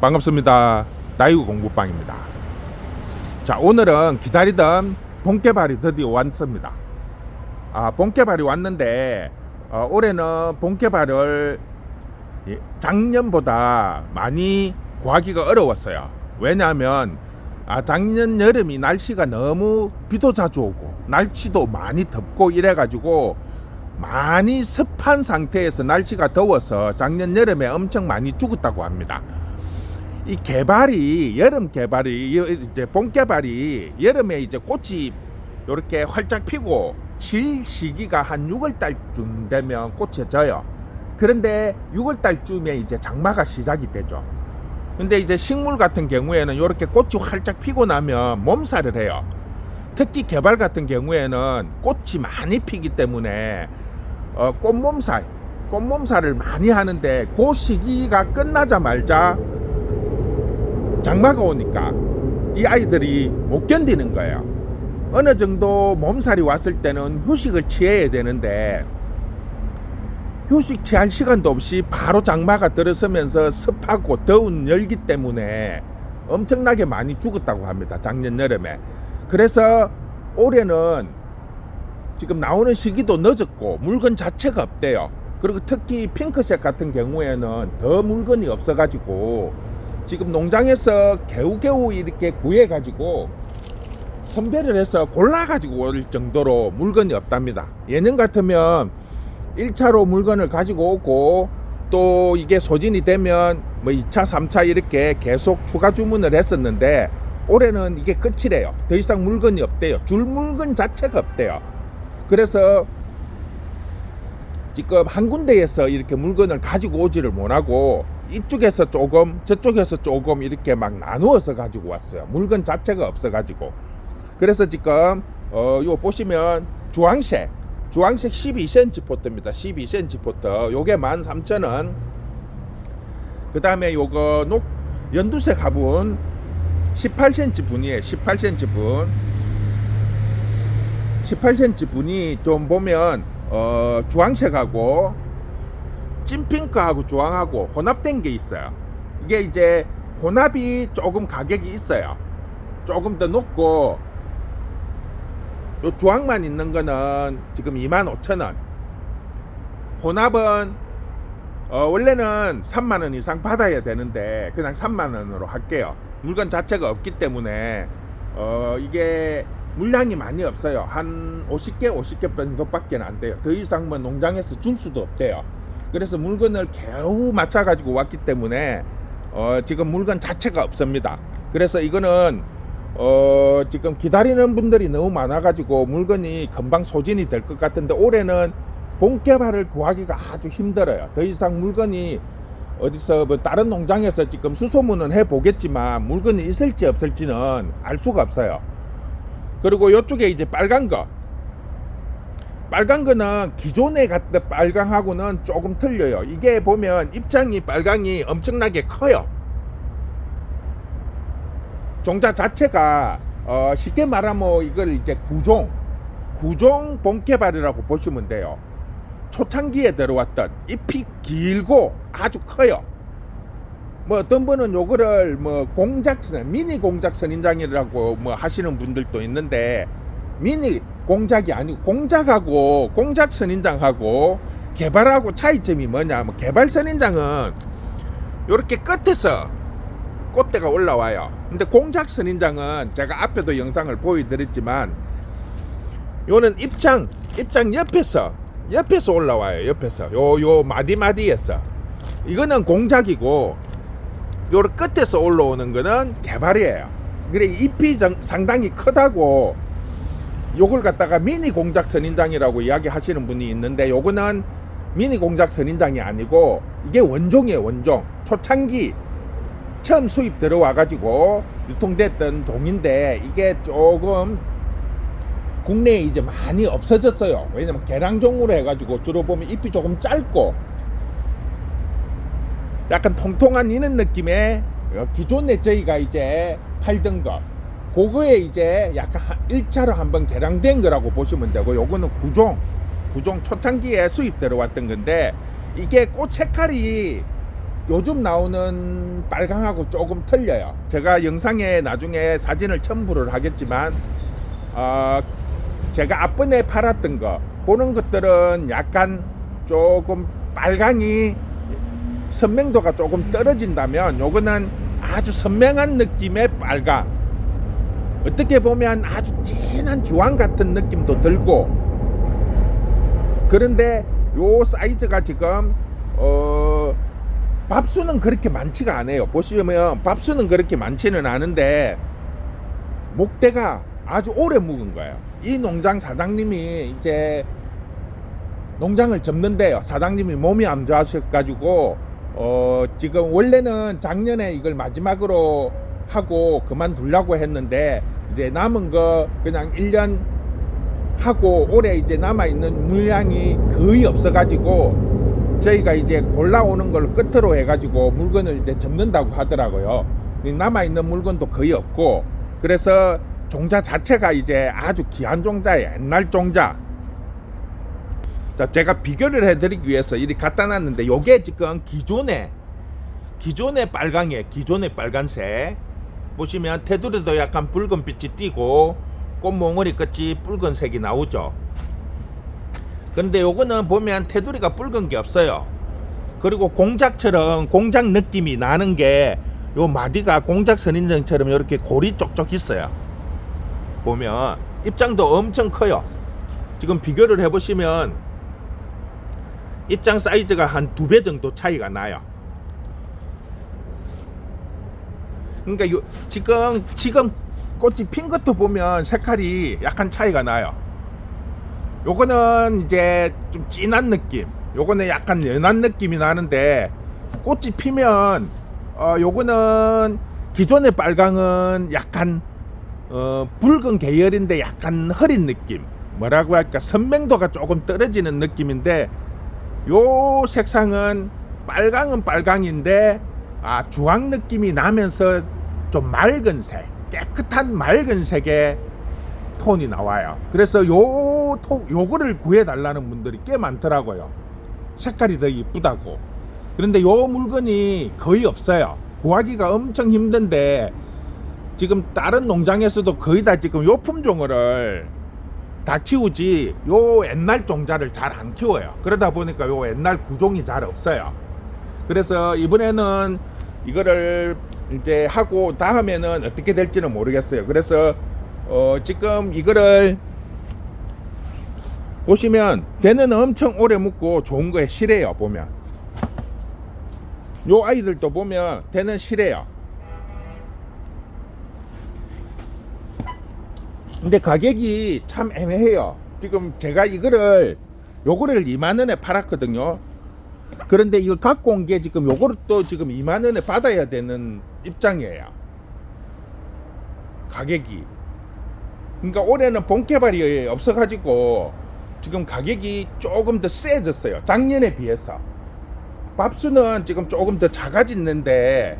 반갑습니다. 나이구 공부방입니다. 자, 오늘은 기다리던 본개발이 드디어 왔습니다. 아, 본개발이 왔는데, 어, 올해는 본개발을 예, 작년보다 많이 구하기가 어려웠어요. 왜냐하면, 아, 작년 여름이 날씨가 너무 비도 자주 오고, 날씨도 많이 덥고 이래가지고, 많이 습한 상태에서 날씨가 더워서 작년 여름에 엄청 많이 죽었다고 합니다. 이 개발이 여름 개발이 여- 이제 봄 개발이 여름에 이제 꽃이 이렇게 활짝 피고 질 시기가 한 6월 달쯤 되면 꽃이 져요. 그런데 6월 달쯤에 이제 장마가 시작이 되죠. 근데 이제 식물 같은 경우에는 이렇게 꽃이 활짝 피고 나면 몸살을 해요. 특히 개발 같은 경우에는 꽃이 많이 피기 때문에 어, 꽃몸살, 꽃몸살을 많이 하는데 그 시기가 끝나자마자 장마가 오니까 이 아이들이 못 견디는 거예요. 어느 정도 몸살이 왔을 때는 휴식을 취해야 되는데 휴식 취할 시간도 없이 바로 장마가 들어서면서 습하고 더운 열기 때문에 엄청나게 많이 죽었다고 합니다. 작년 여름에. 그래서 올해는 지금 나오는 시기도 늦었고 물건 자체가 없대요. 그리고 특히 핑크색 같은 경우에는 더 물건이 없어가지고 지금 농장에서 개우개우 이렇게 구해가지고 선별을 해서 골라가지고 올 정도로 물건이 없답니다. 예년 같으면 1차로 물건을 가지고 오고 또 이게 소진이 되면 뭐 2차, 3차 이렇게 계속 추가 주문을 했었는데 올해는 이게 끝이래요. 더 이상 물건이 없대요. 줄 물건 자체가 없대요. 그래서 지금 한 군데에서 이렇게 물건을 가지고 오지를 못하고 이쪽에서 조금 저쪽에서 조금 이렇게 막 나누어서 가지고 왔어요. 물건 자체가 없어 가지고 그래서 지금 어 요 보시면 주황색 주황색 12cm 포트입니다. 12cm 포트 요게 13,000원 그 다음에 요거 녹 연두색 화분 18cm 분이에요. 18cm 분 18cm 분이 좀 보면 어 주황색하고 찐핑크하고 주황하고 혼합된 게 있어요. 이게 이제 혼합이 조금 가격이 있어요. 조금 더 높고 요 주황만 있는 거는 지금 25,000원. 혼합은 어 원래는 3만 원 이상 받아야 되는데 그냥 3만 원으로 할게요. 물건 자체가 없기 때문에 어 이게 물량이 많이 없어요. 한 50개, 50개 정도밖에 안 돼요. 더 이상 뭐 농장에서 줄 수도 없대요. 그래서 물건을 겨우 맞춰 가지고 왔기 때문에 어 지금 물건 자체가 없습니다. 그래서 이거는 어 지금 기다리는 분들이 너무 많아 가지고 물건이 금방 소진이 될 것 같은데 올해는 본 개발을 구하기가 아주 힘들어요. 더 이상 물건이 어디서 뭐 다른 농장에서 지금 수소문은 해 보겠지만 물건이 있을지 없을지는 알 수가 없어요. 그리고 이쪽에 이제 빨간 거. 빨간 거는 기존에 갔던 빨강하고는 조금 틀려요. 이게 보면 입장이 빨강이 엄청나게 커요. 종자 자체가 어 쉽게 말하면 이걸 이제 구종 구종 본개발이라고 보시면 돼요. 초창기에 들어왔던 잎이 길고 아주 커요. 뭐 어떤 분은 요거를 뭐 공작선 미니 공작 선 인장이라고 뭐 하시는 분들도 있는데 미니 공작이 아니고 공작하고 공작 선인장하고 개발하고 차이점이 뭐냐? 뭐 개발 선인장은 요렇게 끝에서 꽃대가 올라와요. 근데 공작 선인장은 제가 앞에도 영상을 보여드렸지만 요는 입장 입장 옆에서 옆에서 올라와요 옆에서. 요 요 마디마디에서. 이거는 공작이고 요 끝에서 올라오는 거는 개발이에요. 그래 잎이 정- 상당히 크다고 요걸 갖다가 미니 공작 선인장이라고 이야기하시는 분이 있는데 요거는 미니 공작 선인장이 아니고 이게 원종이에요 원종. 초창기 처음 수입 들어와 가지고 유통됐던 종인데 이게 조금 국내에 이제 많이 없어졌어요. 왜냐면 개량종으로 해가지고 주로 보면 잎이 조금 짧고 약간 통통한 이런 느낌의 어, 기존에 저희가 이제 팔던 거 그거에 이제 약간 1차로 한번 개량된 거라고 보시면 되고 요거는 구종 구종 초창기에 수입 들어왔던 건데 이게 꽃 색깔이 요즘 나오는 빨강하고 조금 틀려요. 제가 영상에 나중에 사진을 첨부를 하겠지만 어, 제가 앞번에 팔았던 거 그런 것들은 약간 조금 빨강이 선명도가 조금 떨어진다면 요거는 아주 선명한 느낌의 빨강 어떻게 보면 아주 진한 주황 같은 느낌도 들고. 그런데 요 사이즈가 지금 어 밥수는 그렇게 많지가 않아요. 보시면 밥수는 그렇게 많지는 않은데 목대가 아주 오래 묵은 거예요. 이 농장 사장님이 이제 농장을 접는데요. 사장님이 몸이 안 좋아하셔가지고 어 지금 원래는 작년에 이걸 마지막으로 하고 그만두려고 했는데 이제 남은 거 그냥 1년 하고 올해 이제 남아있는 물량이 거의 없어가지고 저희가 이제 골라오는 걸 끝으로 해가지고 물건을 이제 접는다고 하더라고요. 남아있는 물건도 거의 없고 그래서 종자 자체가 이제 아주 귀한 종자예요. 옛날 종자. 자, 제가 비교를 해드리기 위해서 이리 갖다 놨는데 요게 지금 기존에 기존의 빨강에 기존의 빨간색 보시면 테두리도 약간 붉은 빛이 띄고 꽃몽울이 끝이 붉은색이 나오죠. 근데 요거는 보면 테두리가 붉은 게 없어요. 그리고 공작처럼 공작 느낌이 나는 게 요 마디가 공작 선인장처럼 이렇게 골이 쪽쪽 있어요. 보면 입장도 엄청 커요. 지금 비교를 해보시면 입장 사이즈가 한 두 배 정도 차이가 나요. 그러니까 요, 지금 지금 꽃이 핀 것도 보면 색깔이 약간 차이가 나요. 요거는 이제 좀 진한 느낌. 요거는 약간 연한 느낌이 나는데 꽃이 피면 어 요거는 기존의 빨강은 약간 어 붉은 계열인데 약간 흐린 느낌. 뭐라고 할까 선명도가 조금 떨어지는 느낌인데 요 색상은 빨강은 빨강인데 아 주황 느낌이 나면서 좀 맑은 색 깨끗한 맑은 색의 톤이 나와요. 그래서 요 톤, 요거를 구해달라는 분들이 꽤 많더라고요. 색깔이 더 이쁘다고. 그런데 요 물건이 거의 없어요. 구하기가 엄청 힘든데 지금 다른 농장에서도 거의 다 지금 요 품종을 다 키우지 요 옛날 종자를 잘 안 키워요. 그러다 보니까 요 옛날 구종이 잘 없어요. 그래서 이번에는 이거를 이제 하고 다음에는 어떻게 될지는 모르겠어요. 그래서 어 지금 이거를 보시면 대는 엄청 오래 묵고 좋은 거에 실해요 보면. 요 아이들도 보면 대는 실해요. 근데 가격이 참 애매해요. 지금 제가 이거를 요거를 2만원에 팔았거든요 그런데 이걸 갖고 온 게 지금 요거를 또 지금 2만 원에 받아야 되는 입장이에요. 가격이. 그러니까 올해는 본 개발이 없어가지고 지금 가격이 조금 더 세졌어요. 작년에 비해서. 밥수는 지금 조금 더 작아졌는데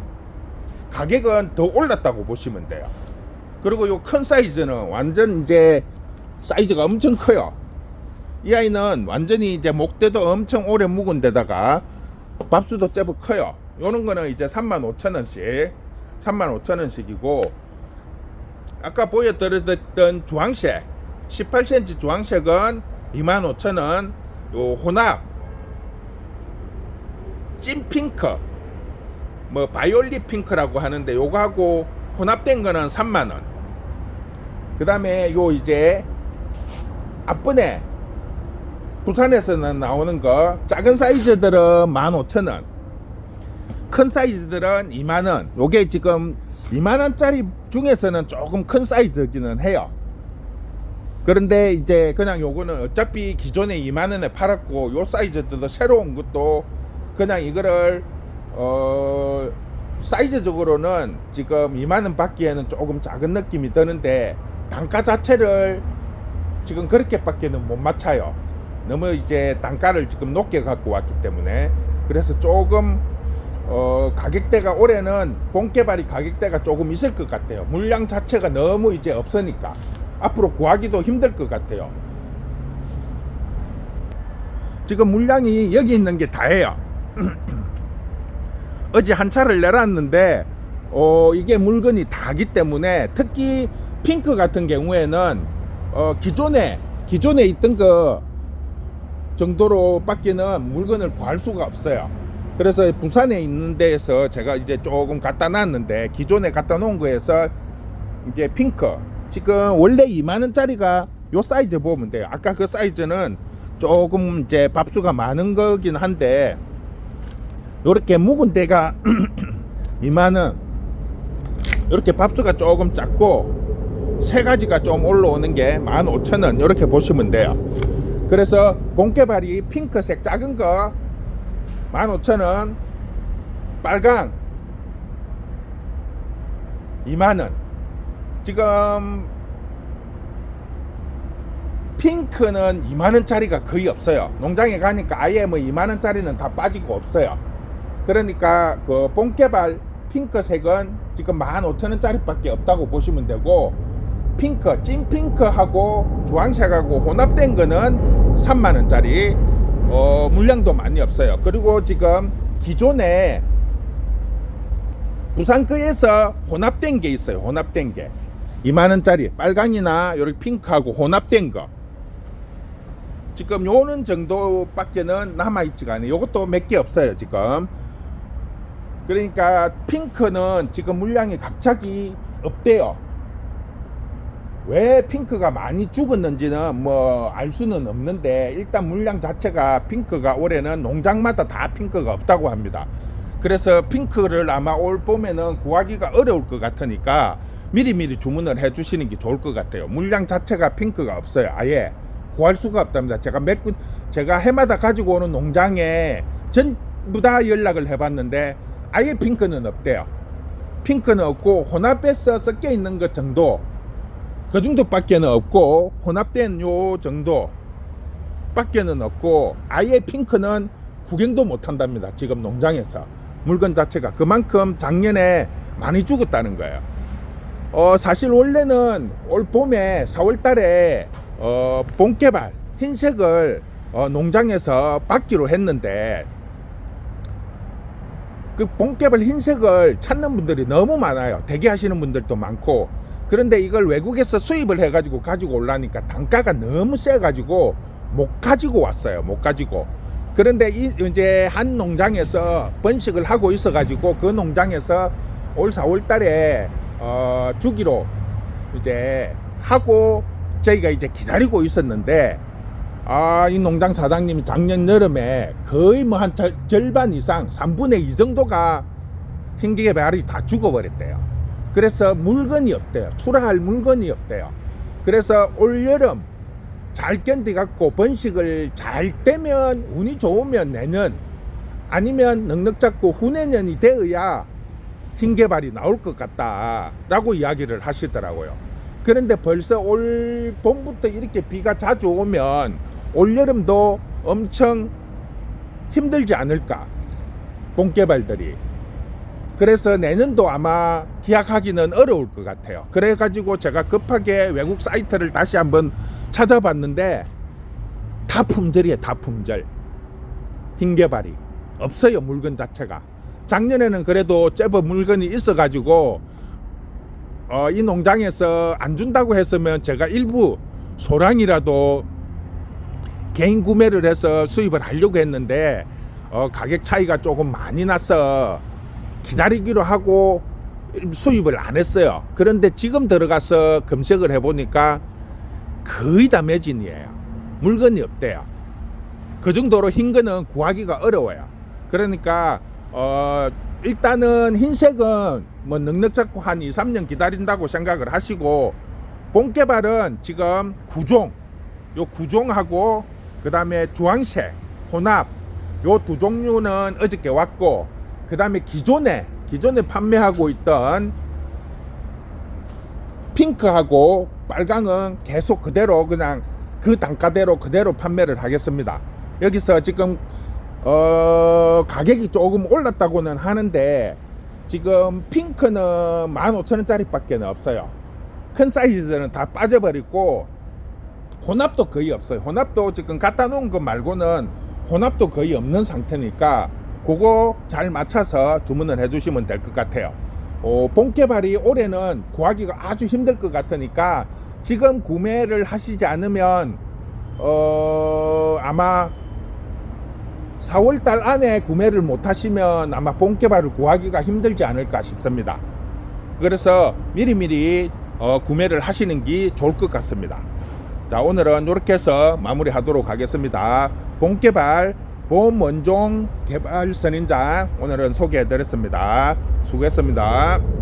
가격은 더 올랐다고 보시면 돼요. 그리고 요 큰 사이즈는 완전 이제 사이즈가 엄청 커요. 이 아이는 완전히 이제 목대도 엄청 오래 묵은 데다가 밥수도 제법 커요. 요런 거는 이제 35,000원씩 35,000원씩이고 아까 보여드렸던 주황색 18cm 주황색은 25,000원 요 혼합 찐 핑크 뭐 바이올릿 핑크라고 하는데 요거하고 혼합된 거는 3만원 그 다음에 요 이제 앞번에 부산에서는 나오는 거 작은 사이즈들은 15,000원 큰 사이즈들은 2만원. 요게 지금 2만원짜리 중에서는 조금 큰 사이즈기는 해요. 그런데 이제 그냥 요거는 어차피 기존에 2만원에 팔았고 요 사이즈들도 새로운 것도 그냥 이거를 어 사이즈적으로는 지금 2만원 받기에는 조금 작은 느낌이 드는데 단가 자체를 지금 그렇게밖에는 못 맞춰요 너무 이제 단가를 지금 높게 갖고 왔기 때문에 그래서 조금 어 가격대가 올해는 본 개발이 가격대가 조금 있을 것 같아요. 물량 자체가 너무 이제 없으니까 앞으로 구하기도 힘들 것 같아요. 지금 물량이 여기 있는 게 다예요. 어제 한 차를 내놨는데 어, 이게 물건이 다기 때문에 특히 핑크 같은 경우에는 어, 기존에 기존에 있던 거 정도로 밖에는 물건을 구할 수가 없어요. 그래서 부산에 있는 데에서 제가 이제 조금 갖다 놨는데 기존에 갖다 놓은 거에서 이제 핑크 지금 원래 2만 원짜리가 요 사이즈 보면 돼요. 아까 그 사이즈는 조금 이제 밥수가 많은 거긴 한데 요렇게 묵은 데가 2만 원 이렇게 밥수가 조금 작고 세 가지가 좀 올라오는 게 15,000원 이렇게 보시면 돼요. 그래서 본개발이 핑크색 작은 거 15,000원 빨강 2만원. 지금 핑크는 2만원짜리가 거의 없어요. 농장에 가니까 아예 뭐 2만원짜리는 다 빠지고 없어요. 그러니까 그 본개발 핑크색은 지금 15,000원짜리 밖에 없다고 보시면 되고 핑크 찐 핑크하고 주황색하고 혼합된 거는 3만원짜리 어, 물량도 많이 없어요. 그리고 지금 기존에 부산거에서 혼합된 게 있어요. 혼합된 게. 2만원짜리 빨강이나 요렇게 핑크하고 혼합된 거. 지금 요는 정도밖에는 남아있지가 않아요. 요것도 몇 개 없어요 지금. 그러니까 핑크는 지금 물량이 갑자기 없대요 왜 핑크가 많이 죽었는지는 뭐 알 수는 없는데 일단 물량 자체가 핑크가 올해는 농장마다 다 핑크가 없다고 합니다. 그래서 핑크를 아마 올 봄에는 구하기가 어려울 것 같으니까 미리미리 주문을 해 주시는 게 좋을 것 같아요. 물량 자체가 핑크가 없어요. 아예 구할 수가 없답니다. 제가 몇 군, 제가 해마다 가지고 오는 농장에 전부 다 연락을 해봤는데 아예 핑크는 없대요. 핑크는 없고 혼합해서 섞여 있는 것 정도 그 정도밖에는 없고 혼합된 요 정도 밖에는 없고 아예 핑크는 구경도 못 한답니다 지금 농장에서. 물건 자체가. 그만큼 작년에 많이 죽었다는 거예요. 어 사실 원래는 올 봄에 4월 달에 어 본개발 흰색을 어 농장에서 받기로 했는데 그 본개발 흰색을 찾는 분들이 너무 많아요. 대기하시는 분들도 많고 그런데 이걸 외국에서 수입을 해가지고 가지고 올라니까 단가가 너무 세가지고 못 가지고 왔어요. 못 가지고. 그런데 이, 이제 한 농장에서 번식을 하고 있어가지고 그 농장에서 올 4월 달에 어, 주기로 이제 하고 저희가 이제 기다리고 있었는데 아, 이 농장 사장님이 작년 여름에 거의 뭐 한 절반 이상, 3분의 2 정도가 배알이 다 죽어버렸대요. 그래서 물건이 없대요. 출하할 물건이 없대요. 그래서 올 여름 잘 견디갖고 번식을 잘 되면 운이 좋으면 내년 아니면 넉넉 잡고 후내년이 되어야 흰개발이 나올 것 같다라고 이야기를 하시더라고요. 그런데 벌써 올 봄부터 이렇게 비가 자주 오면 올 여름도 엄청 힘들지 않을까 봄개발들이 그래서 내년도 아마 기약하기는 어려울 것 같아요. 그래가지고 제가 급하게 외국 사이트를 다시 한번 찾아봤는데 다 품절이에요. 다 품절. 흰개발이 없어요. 물건 자체가. 작년에는 그래도 제법 물건이 있어가지고 어, 이 농장에서 안 준다고 했으면 제가 일부 소량이라도 개인 구매를 해서 수입을 하려고 했는데 어, 가격 차이가 조금 많이 나서 기다리기로 하고 수입을 안 했어요. 그런데 지금 들어가서 검색을 해보니까 거의 다 매진이에요. 물건이 없대요. 그 정도로 흰 거는 구하기가 어려워요. 그러니까 어 일단은 흰색은 뭐 넉넉 잡고 한 2, 3년 기다린다고 생각을 하시고 본 개발은 지금 구종 요 구종하고 그 다음에 주황색 혼합 요 두 종류는 어저께 왔고 그 다음에 기존에 기존에 판매하고 있던 핑크하고 빨강은 계속 그대로 그냥 그 단가대로 그대로 판매를 하겠습니다. 여기서 지금 어 가격이 조금 올랐다고는 하는데 지금 핑크는 15,000원짜리 밖에 없어요. 큰 사이즈들은 다 빠져버리고 혼합도 거의 없어요. 혼합도 지금 갖다 놓은 것 말고는 혼합도 거의 없는 상태니까 그거 잘 맞춰서 주문을 해주시면 될 것 같아요. 어, 본 개발이 올해는 구하기가 아주 힘들 것 같으니까 지금 구매를 하시지 않으면 어, 아마 4월 달 안에 구매를 못 하시면 아마 본 개발을 구하기가 힘들지 않을까 싶습니다. 그래서 미리미리 어, 구매를 하시는 게 좋을 것 같습니다. 자, 오늘은 이렇게 해서 마무리 하도록 하겠습니다. 본 개발 보험원종 개발 선인장 오늘은 소개해 드렸습니다. 수고했습니다.